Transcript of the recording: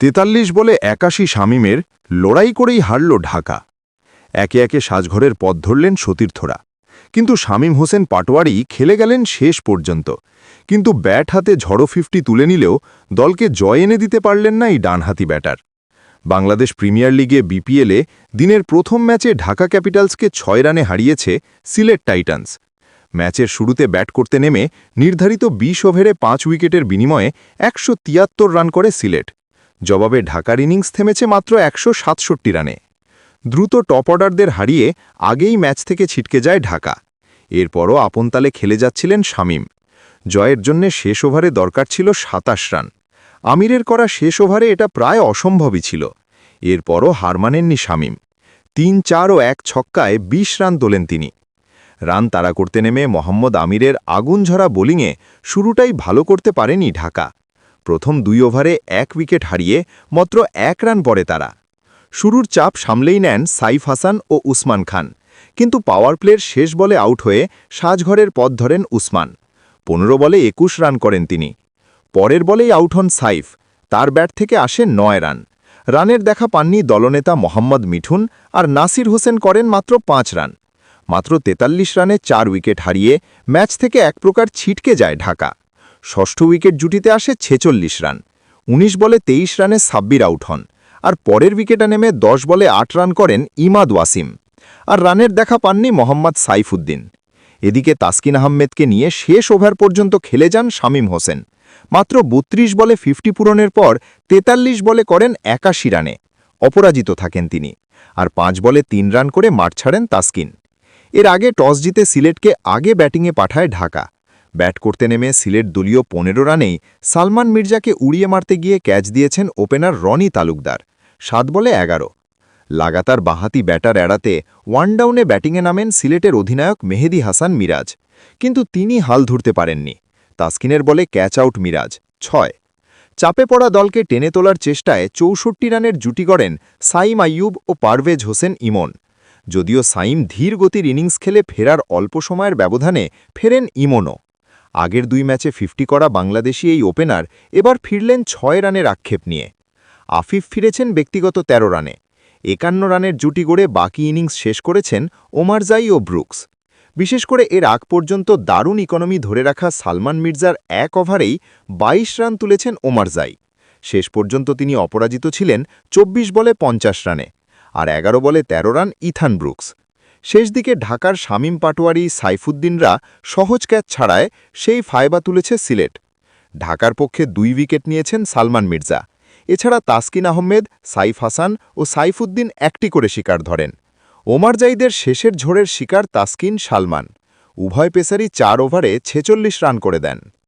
তেতাল্লিশ বলে একাশি শামিমের লড়াই করেই হারল ঢাকা। একে একে সাজঘরের পথ ধরলেন সতীর্থরা। কিন্তু শামীম হোসেন পাটোয়ারি খেলে গেলেন শেষ পর্যন্ত। কিন্তু ব্যাট হাতে ঝড়ো ফিফটি তুলে নিলেও দলকে জয় এনে দিতে পারলেন না এই ডানহাতি ব্যাটার। বাংলাদেশ প্রিমিয়ার লিগে বিপিএলে দিনের প্রথম ম্যাচে ঢাকা ক্যাপিটালসকে ছয় রানে হারিয়েছে সিলেট টাইটান্স। ম্যাচের শুরুতে ব্যাট করতে নেমে নির্ধারিত বিশ ওভারে পাঁচ উইকেটের বিনিময়ে একশো তিয়াত্তর রান করে সিলেট। জবাবে ঢাকার ইনিংস থেমেছে মাত্র একশো সাতষট্টি রানে। দ্রুত টপ অর্ডারদের হারিয়ে আগেই ম্যাচ থেকে ছিটকে যায় ঢাকা। এরপরও আপনতালে খেলে যাচ্ছিলেন শামীম। জয়ের জন্য শেষ ওভারে দরকার ছিল সাতাশ রান। আমিরের করা শেষ ওভারে এটা প্রায় অসম্ভবই ছিল। এরপরও হার মানেননি শামীম। তিন, চার ও এক ছক্কায় ২০ রান তোলেন তিনি। রান তাড়া করতে নেমে মোহাম্মদ আমিরের আগুনঝরা বোলিংয়ে শুরুটাই ভালো করতে পারেনি ঢাকা। প্রথম দুই ওভারে এক উইকেট হারিয়ে মাত্র এক রান পরে তারা। শুরুর চাপ সামলেই নেন সাইফ হাসান ও উসমান খান। কিন্তু পাওয়ার প্লের শেষ বলে আউট হয়ে সাজঘরের পথ ধরেন উসমান। পনেরো বলে একুশ রান করেন তিনি। পরের বলেই আউট হন সাইফ। তার ব্যাট থেকে আসে নয় রান। রানের দেখা পাননি দলনেতা মোহাম্মদ মিঠুন আর নাসির হোসেন করেন মাত্র পাঁচ রান। মাত্র তেতাল্লিশ রানে চার উইকেট হারিয়ে ম্যাচ থেকে এক প্রকার ছিটকে যায় ঢাকা। ষষ্ঠ উইকেট জুটিতে আসে ছেচল্লিশ রান। ১৯ বলে তেইশ রানে সাব্বির আউট হন আর পরের উইকেটে নেমে দশ বলে আট রান করেন ইমাদ ওয়াসিম। আর রানের দেখা পাননি মোহাম্মদ সাইফুদ্দিন। এদিকে তাসকিন আহমেদকে নিয়ে শেষ ওভার পর্যন্ত খেলে যান শামীম হোসেন। মাত্র ৩২ বলে ফিফটি পূরণের পর ৪৩ বলে করেন একাশি রানে। অপরাজিত থাকেন তিনি। আর পাঁচ বলে তিন রান করে মাঠ ছাড়েন তাসকিন। এর আগে টস জিতে সিলেটকে আগে ব্যাটিংয়ে পাঠায় ঢাকা। ব্যাট করতে নেমে সিলেট দলীয় পনেরো রানেই সালমান মির্জাকে উড়িয়ে মারতে গিয়ে ক্যাচ দিয়েছেন ওপেনার রনি তালুকদার, সাত বলে এগারো। লাগাতার বাঁহাতি ব্যাটার এড়াতে ওয়ান ডাউনে ব্যাটিংয়ে নামেন সিলেটের অধিনায়ক মেহেদি হাসান মিরাজ, কিন্তু তিনি হাল ধরতে পারেননি। তাসকিনের বলে ক্যাচ আউট মিরাজ, ছয়। চাপে পড়া দলকে টেনে তোলার চেষ্টায় চৌষট্টি রানের জুটি গড়েন সাইম আইয়ুব ও পারভেজ হোসেন ইমন। যদিও সাইম ধীর গতির ইনিংস খেলে ফেরার অল্প সময়ের ব্যবধানে ফেরেন ইমনও। আগের দুই ম্যাচে ফিফটি করা বাংলাদেশি এই ওপেনার, এবার ফিরলেন ছয় রানের আক্ষেপ নিয়ে। আফিফ ফিরেছেন ব্যক্তিগত ১৩ রানে। একান্ন রানের জুটি গড়ে বাকি ইনিংস শেষ করেছেন ওমারজাই ও ব্রুকস। বিশেষ করে এর আগ পর্যন্ত দারুণ ইকোনমি ধরে রাখা সালমান মির্জার এক ওভারেই ২২ রান তুলেছেন ওমারজাই শেষ পর্যন্ত তিনি অপরাজিত ছিলেন ২৪ বলে পঞ্চাশ রানে, আর এগারো বলে ১৩ রান ইথান ব্রুকস। শেষ দিকে ঢাকার শামীম পাটোয়ারি, সাইফুদ্দিনরা সহজ ক্যাচ ছাড়ায় সেই ফায়বা তুলেছে সিলেট। ঢাকার পক্ষে দুই উইকেট নিয়েছেন সালমান মির্জা। এছাড়া তাসকিন আহমেদ, সাইফ হাসান ও সাইফুদ্দিন একটি করে শিকার ধরেন। ওমার জাইদের শেষের ঝোড়ের শিকার তাসকিন সালমান। উভয় পেসারই চার ওভারে ছেচল্লিশ রান করে দেন।